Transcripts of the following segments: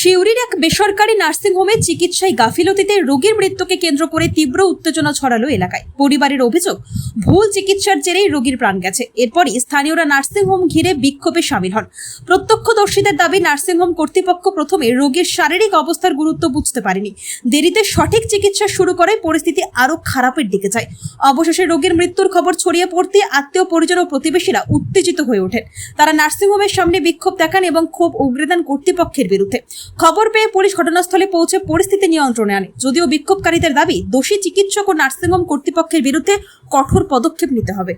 সিউড়ির এক বেসরকারি নার্সিংহোমে চিকিৎসায় গাফিলতিতে রোগীর মৃত্যুকে কেন্দ্র করে তীব্র উত্তেজনা ছড়ালো এলাকায়। পরিবারের অভিযোগ, ভুল চিকিৎসার জেরেই রোগীর প্রাণ গেছে। এরপরই স্থানীয়রা নার্সিংহোম ঘিরে বিক্ষোভে সামিল হন। প্রত্যক্ষদর্শীদের দাবি নার্সিংহোম কর্তৃপক্ষ প্রথমে রোগীর শারীরিক অবস্থার গুরুত্ব বুঝতে পারেনি। দেরিতে সঠিক চিকিৎসা শুরু করে পরিস্থিতি আরও খারাপের দিকে যায়। অবশেষে রোগীর মৃত্যুর খবর ছড়িয়ে পড়তে আত্মীয়, পরিজন ও প্রতিবেশীরা উত্তেজিত হয়ে ওঠেন। তারা নার্সিংহোমের সামনে বিক্ষোভ দেখান এবং ক্ষোভ উগরে দেন কর্তৃপক্ষের বিরুদ্ধে। খবর পেয়ে পুলিশ ঘটনাস্থলে পৌঁছে পরিস্থিতি নিয়ন্ত্রণে আনে। যদিও বিক্ষোভকারীদের দাবি, দোষী চিকিৎসক ও নার্সিংহোম কর্তৃপক্ষের বিরুদ্ধে কঠোর পদক্ষেপ নিতে হবে।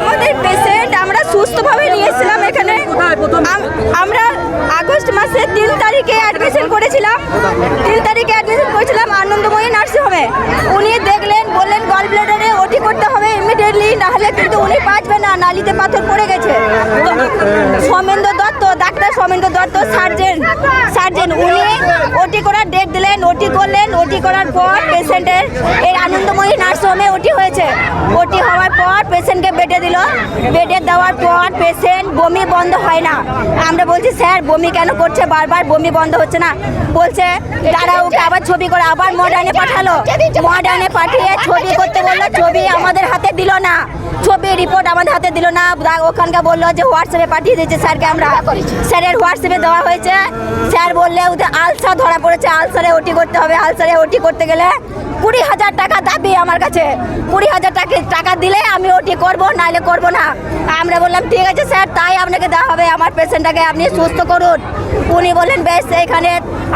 আমাদের পেশেন্ট আমরা সুস্থভাবে নিয়েছিলাম এখানে। আমরা আগস্ট মাসে তিন তারিখে অ্যাডমিশন করেছিলাম। তিন তারিখে অ্যাডমিশন করেছিলাম আনন্দময়ী নার্সিংহোমে। উনি দেখলেন, বললেন গল ব্লেডারে ওটি করতে হবে ইমিডিয়েটলি নাহলে কিন্তু উনি বাঁচবে না, নালিতে পাথর পড়ে গেছে তো Soumendra Dutta doctor Soumendra Dutta surgeon surgeon উনি ওটি করার ডেট দিলেন, ওটি করলেন, ওটি করার পর পেশেন্টের এই আনন্দময়ী নার্সিংহোমে ওটি হয়েছে। ওটি হওয়ার পর পেশেন্টকে বেডে দিল। বেডে দেওয়ার পর পেশেন্ট বমি বন্ধ হয় না। আমরা বলছি, স্যার, বমি কেন করছে? বারবার বমি বন্ধ হচ্ছে না। বলছে তারা ওকে আবার ছবি করে, আবার মডার্নে পাঠালো। মডার্নে পাঠিয়ে ছবি করতে বলল, ছবি আমাদের হাতে দিল না। ছবি রিপোর্ট আমাদের হাতে দিল না। ওখানকে ওখানকার বলল যে হোয়াটসঅ্যাপে পাঠিয়ে দিয়েছে স্যারকে আমরা। স্যারের হোয়াটসঅ্যাপে দেওয়া হয়েছে। স্যার বললে ওদের আলসার ধরা পড়েছে আলসারে ওটি করতে হবে। আলসারে ওটি করতে গেলে কুড়ি হাজার টাকা দাবি আমার কাছে। কুড়ি হাজার টাকা টাকা দিলে আমি ওটি করব নাহলে করব না। আমরা বললাম ঠিক আছে স্যার তাই আপনাকে দেওয়া হবে। পেশেন্টটাকে আপনি সুস্থ করুন। উনি বললেন, বেশ, এইখানে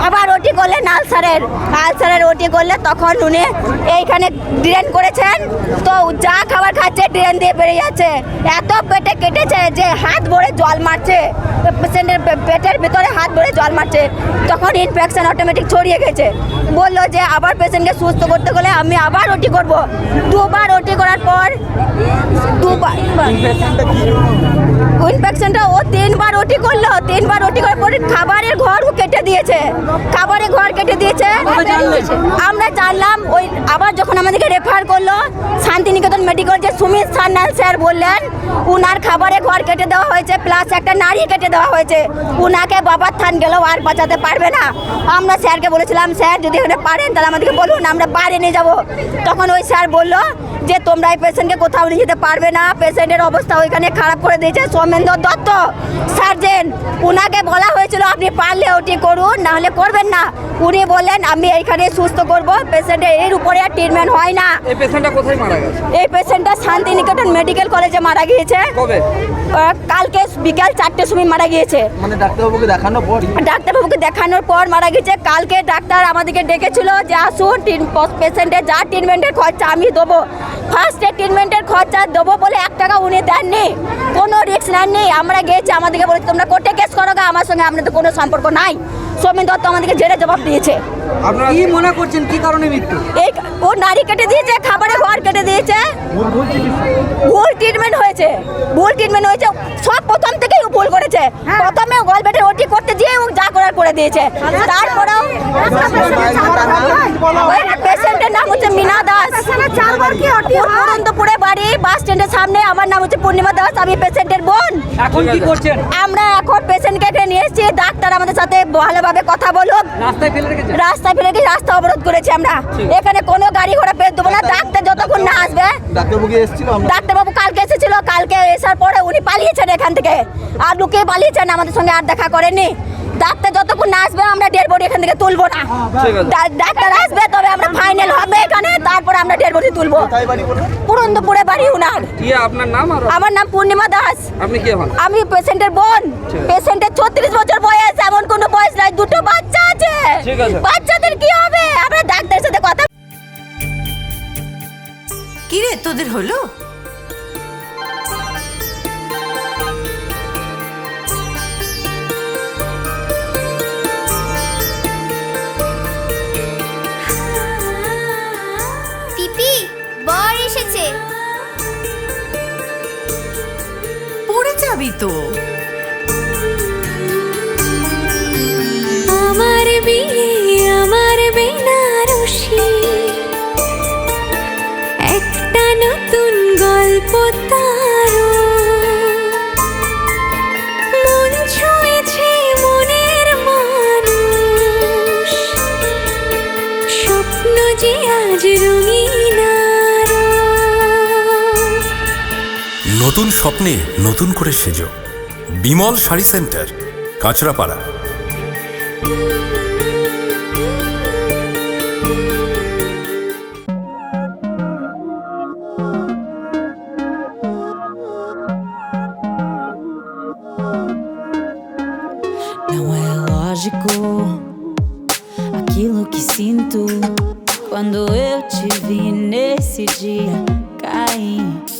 আবার ওটি করলেন আলসারের আলসারের ওটি করলে তখন উনি এইখানে ড্রেন করেছেন। তো যা খাবার খাচ্ছে ড্রেন দিয়ে বেরিয়ে যাচ্ছে। এত পেটে কেটেছে যে হাত ভরে জল মারছে। পেশেন্টের পেটের ভিতরে হাত ভরে জল মারছে। তখন ইনফেকশন অটোমেটিক ছড়িয়ে গেছে। বলল যে আবার পেশেন্টকে সুস্থ করতে গেলে আমি আবার ওটি করব। দুবার ওটি করার পর, দুবার ইনফেকশনটা ও তিনবার ওটি করল তিনবার ওটি করার পরে খাবারের ঘর কেটে দিয়েছে। খাবারের ঘর কেটে দিয়েছে। আমরা জানলাম। ওই আবার যখন আমাদেরকে রেফার করল শান্তিনিকেতন মেডিকেল যে সুমিত সান্যাল স্যার বললেন উনার খাবারে ঘর কেটে দেওয়া হয়েছে প্লাস একটা নারী কেটে দেওয়া হয়েছে। উনাকে বাবার থান গেলেও আর বাঁচাতে পারবে না। আমরা স্যারকে বলেছিলাম স্যার যদি এখানে পারেন তাহলে আমাদেরকে বলুন আমরা বাইরে নিয়ে যাব। তখন ওই স্যার বলল যে তোমরা এই পেশেন্টকে কোথাও নিয়ে যেতে পারবে না। পেশেন্টের অবস্থা ওইখানে খারাপ করে দিয়েছে। সৌমেন্দ্র দত্ত। সার্জেন উনাকে বলা হয়েছিল আপনি পারলে ওটি করুন নাহলে করবেন না। উনি বললেন আমি এইখানে সুস্থ করব পেশেন্টের এর উপরে আর ট্রিটমেন্ট হয় না। এই পেশেন্টটা কোথায় মারা গেছে? এই পেশেন্টটা শান্তিনিকেতন মেডিকেল কলেজে মারা গিয়েছে। কবে? কালকে বিকাল চারটের সময় মারা গিয়েছে। মানে ডাক্তারবাবুকে দেখানোর পর? ডাক্তারবাবুকে দেখানোর পর মারা গেছে কালকে ডাক্তার আমাদেরকে ডেকেছিল যে আসুন পেশেন্টের যা ট্রিটমেন্টের খরচা আমি দেবো। ফার্স্টে ট্রিটমেন্টের খরচা দেবো বলে এক টাকা উনি দেননি। কোনো রিস্ক নেননি। আমরা গেছি আমাদেরকে বলেছি তোমরা কোর্টে কেস করো গা, আমার সঙ্গে আপনাদের কোনো সম্পর্ক নাই। সৌমিন দত্ত আমাদেরকে জেলে জবাব দিয়েছে। আপনারা কি মনে করছেন? কি কারণে মৃত্যু? এই ও নারী কেটে দিয়েছে খাবারে ঘর কেটে দিয়েছে। ভুল ট্রিটমেন্ট হয়েছে। ভুল ট্রিটমেন্ট হয়েছে। সব প্রথম থেকেই ও ভুল করেছে। প্রথমে গলবেটে ওটি করতে গিয়ে ও যা করার করে দিয়েছে। তারপরেও ওই পেশেন্টের নাম হচ্ছে মিনা দাস। অনন্তপুরে বাড়ি বাস স্ট্যান্ডের সামনে। আমার নাম হচ্ছে পূর্ণিমা দাস আমি পেশেন্টের বোন। এখন কি করছেন? আমরা এখন পেশেন্টকে এখানে নিয়ে এসেছি। ডাক্তার আমাদের সাথে ভালোভাবে কথা বলুক। রাস্তায় ফেলে রেখেছেন? রাস্তায় ফেলে কি রাস্তা অবরোধ করেছি আমরা। এখানে কোনো গাড়ি ঘোড়া পেয়ে দেবো না। ডাক্তার যতক্ষণ না আসবে ডাক্তারবাবু এসেছিল? আমরা ডাক্তারবাবু কালকে এসেছিল। কালকে এসার পরে উনি পালিয়েছেন এখান থেকে। আর লুকিয়ে পালিয়েছেন আমাদের সঙ্গে আর দেখা করেনি ডাক্তার যতক্ষণ না আসবে আমরা ডেড বডি এখান থেকে তুলবো না। ডাক্তার আসবে তবে আমরা ফাইনাল হবে এখানে তারপরে আমরা ডেড বডি তুলবো পুরন্দপুরে বাড়ি উনার। আপনার নাম আমার নাম পূর্ণিমা দাস। আপনি কে হন? আমি পেশেন্টের বোন। পেশেন্টের ছত্রিশ বছর বয়স এমন কোনো বয়স নাই দুটো বাচ্চা আছে। আছে। বাচ্চাদের কি হবে? আমরা ডাক্তারের সাথে কথা কিরে তোদের হলো? যাবি তো। আমার বিয়ে স্বপ্নে নতুন করে সেজো Bimal sari centre Kanchrapara Não é lógico aquilo que sinto quando eu te vi nesse dia cair.